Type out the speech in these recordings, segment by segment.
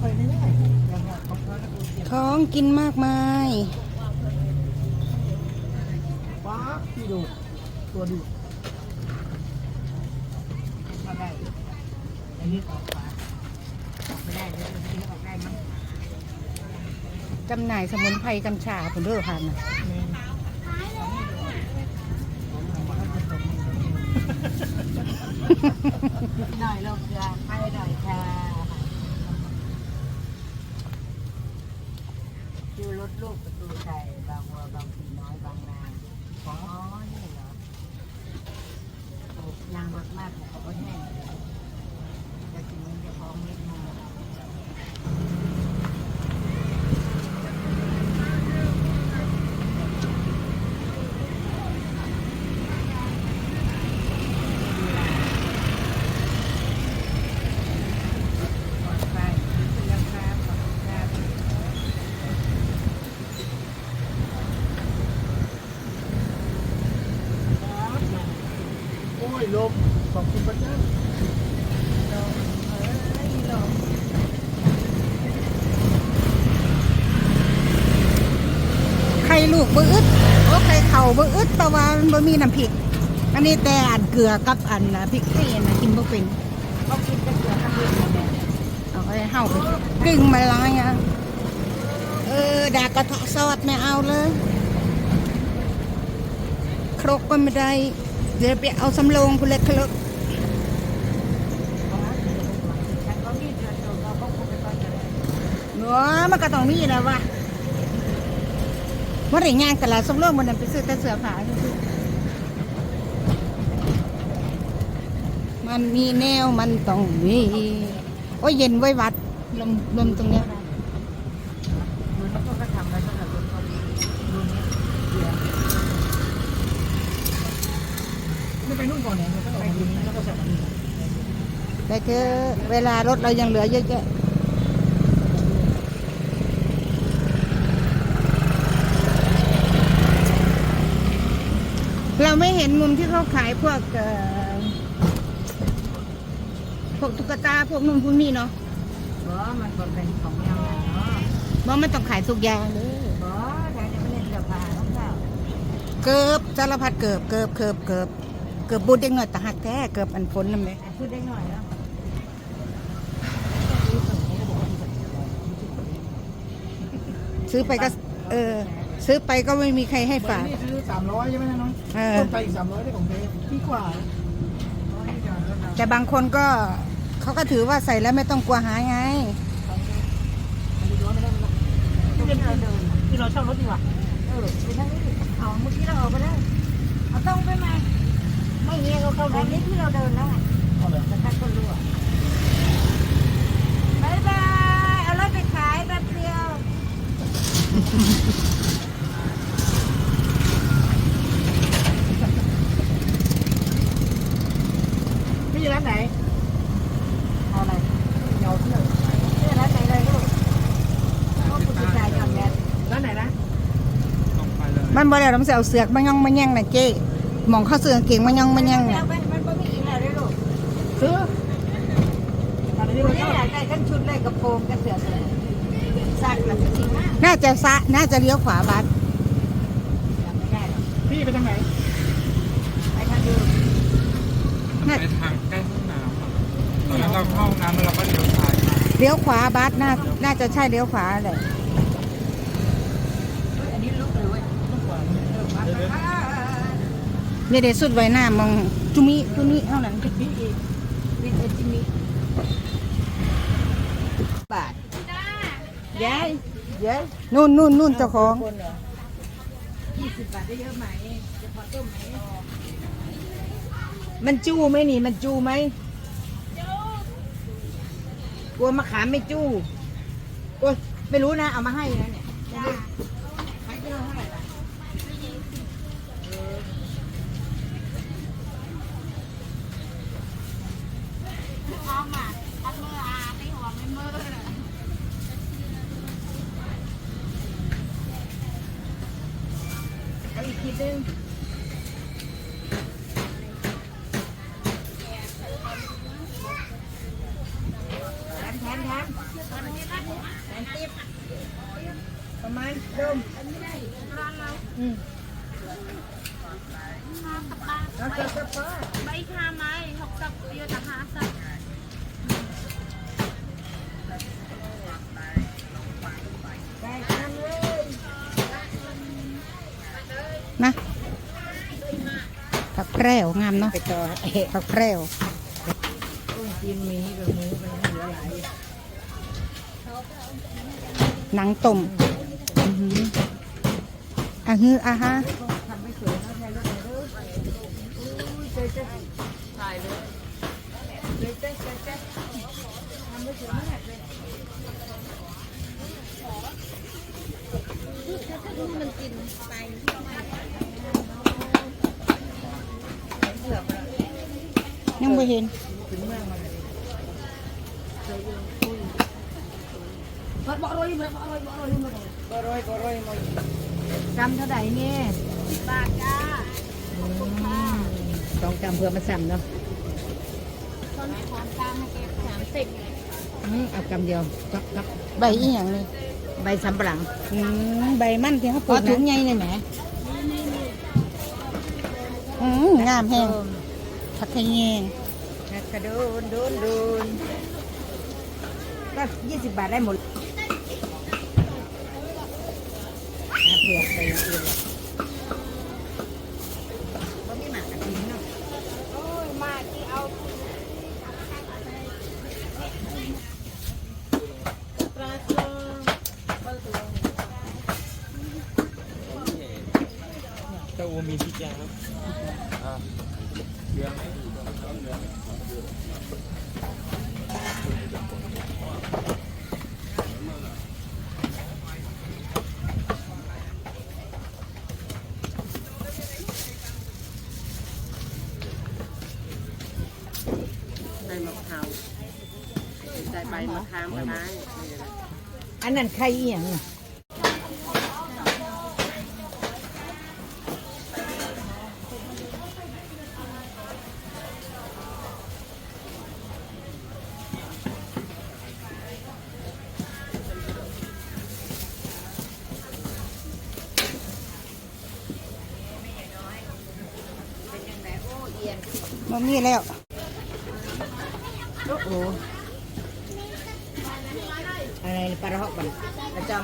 ไปไม่ได้องกินมากมายฟ้าพี่ดูตัวดูมาได้อันนี้ออกฟ้าไม่ได้เลยอันนี้ออกได้มั้งจำหน่ายสมุนไพรกัญชาผลเลือพันน่ะหน่อยลงยาให้หน่อยค่ะ คิวรถลูกประตูชัยบางวัวบางพีน้อยบางนาอ๋อนี่เหรอโอ้ยางรถมากเนี่ยเขาก็แห้งเลยแต่ทีนี้จะพร้อมเม็ดมา ไปเรียงครับขอบคุณครับโอ้ย ลมขอบคุณพระเจ้าลมเอ้ยลมไข่ลูกบ่อึดโอ้ไข่เข่าบ่อึดแต่ว่ามันบ่มีน้ำพริก อันนี้แต่อันเกลือกับอันน่ะพริกนี่นะกินบ่เป็นเขากินแต่เกลือทั้งเดือนเลยเอาไปเฮาไปกึ่งมาลายอะเออดากระทะซอสไม่เอาเลย ครกก็ไม่ได้ เดี๋ยวไปเอาสำโรงพุ่นเลยครกฉันก็มีเดือนเดียวเราก็คงไปก่อนเนาะมันก็ต้องมีแหล้ววะว่าได้ย่างตลาดสำโรงมันนั้นไปซื้อแต่เสื้อผ้ามันมีแนวมันต้องมี โอ้ยเย็นไว้วัดลมลมตรงเนี้ย ดูแล้วก็ทำไว้สำหรับรถเขาดูนี่เดือน ไม่ไปนู่นก่อนเนี่ยมันก็ออกมาดูนี้แล้วก็ใส่มานี่แต่คือเวลารถเรายังเหลือเยอะแยะเราไม่เห็นมุมที่เขาขายพวกเอ่อพวกตุ๊กตาพวกนุ่นพวกนี้เนาะเพราะมันก็เป็นของยังไงเนาะว่ามันต้องขายทุกอย่างเลยเพราะแต่เนี่ยมันเล่นเสื้อผ้าของเจ้าเกือบสารพัดเกือบเกือบเกือบเกือบ เกือบบุดเด็กหน่อยแต่หักแท้เกือบอันฝนนั่นเลยพูดได้หน่อยแล้วซื้อไปก็ เออ ซื้อไปก็ไม่มีใครให้ฝาก นี่ซื้อสามร้อยใช่ไหมน้องเออ ต้นไปอีกสามร้อยได้ของเทพี่กว่าแต่บางคนก็เขาก็ถือว่าใส่แล้วไม่ต้องกลัวหายไงที่เราเดินที่เราเช่ารถดีกว่าเออไปทางนี้เอาเมื่อกี้เราออกไปแล้วเอาต้องไปไหม ไม่เงี้ยก็เข้าแบบนี้ที่เราเดินแล้วไงเอาเลยแต่ถ้าคนรู้อะบายบาย เอารถไปขายแป๊บเดียวพี่ร้านไหน เอาอะไรเงาเที่ยวเรื่องร้านไหนเลยลูกเขาคุณจะจ่ายก่อนแม่ร้านไหนนะมันบ่ได้เราเสียเอาเสือกมาย่องมาแย่งนะเจ๊ห มองเข้าเสือกเก่งมาย่องมาแย่งแล้น่ะวมันมันก็มีอีกแล้วด้วยลูกซื้อร้านนี้คุเราณเช่าอยากได้ทั้งชุดเลยกระโปรงกระเสือกเลยสักแบบจริงมากน่าจะซะน่าจะเลี้ยวขวาบัดจำไม่ได้หรอกพี่ไปทางไหนไปทางดูน่าไปทางใกล้ห้องน้ำอะตอนนั้นเราเข้าห้องน้ำแล้วเราก็เลี้ยวซ้ายมาเลี้ยวขวาบัดน่าน่าจะใช่เลี้ยวขวาแหละ อันนี้ลูกเลยเว้ยลูกกว่าเออมาไปอ่า เนี่ยเดี๋ยวสุดไว้หน้ามองจุมิจุมิเท่านั้นพี่อีกนี่เจิมมี่บาทยายยายนู่นนู่นนู่นเจ้าของยี่สิบบาทได้เยอะไหมจะพอต้มไหมมันจู้ไหมนี่ มันจู้ไหมกลัวมะขามไม่จู้โอ้ยไม่รู้นะ เอามาให้นะเนี่ย ขายกิโลเท่าไหร่ล่ะ เอาอีกทีนึงแถมแถมแถมติ๊บประมาณดมอืมเอาเจอเจอเจอ mấy kha máy học tập yêu ta hạ tập พร่วงามเนาะไปต่อเอ๊ะผักแพรวกินหมีกับหมูมันเหลือหลายหนังต้มอือหืออะฮืออะฮะม่สวยนะแทนแล้ ยังไม่เห็นถึงเมืองมาเลย bớt bỏ rồi bớt bỏ rồi bỏ rồi bớt rồi ก็ร้อยก็ร้อยจำเท่าไหร่เนี่ย ba ca ต้องจำเพื่อมาซ้ำเนาะ con con cam hay kẹp sám xịt อืมเอากำเดียวกับกับใบอีหยังเลย ใบสำปะหลังอืมใบมันที่เขาปลูอกถุงใหญ่เลยแหมอืมงามแห้งผักขะแยง กระโดนโดนโดนก็ยี่สิบบาทได้หมดนะเผื่อไปอย่างอื่นหรอกเพราะมีหมากกระถิ่นเนาะ ôi mà chị ao เต้าอูมีพริกยางครับอ่าเรือไหม ใส่มะพร้าวใส่ใบมะขามก็ได้ อันนั้นไข่เอียงน่ะ มันมีแล้ว โอ้โหอะไรปลาระหอกบันประจำ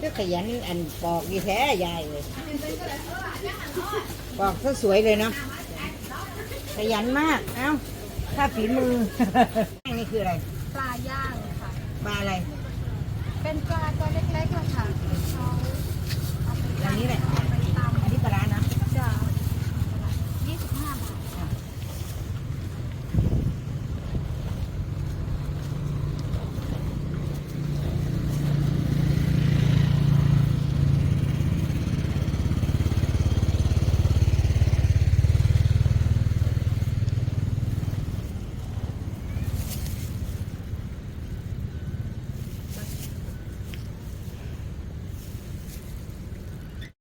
ก็ขยันอันปอกดีแท้ยายเลย ปอกก็สวยเลยเนาะขยันมาก เอ้า ถ้าฝีมือ นี่คืออะไร ปลาย่างค่ะ ปลาอะไร เป็นปลาตัวเล็กๆอะค่ะเขา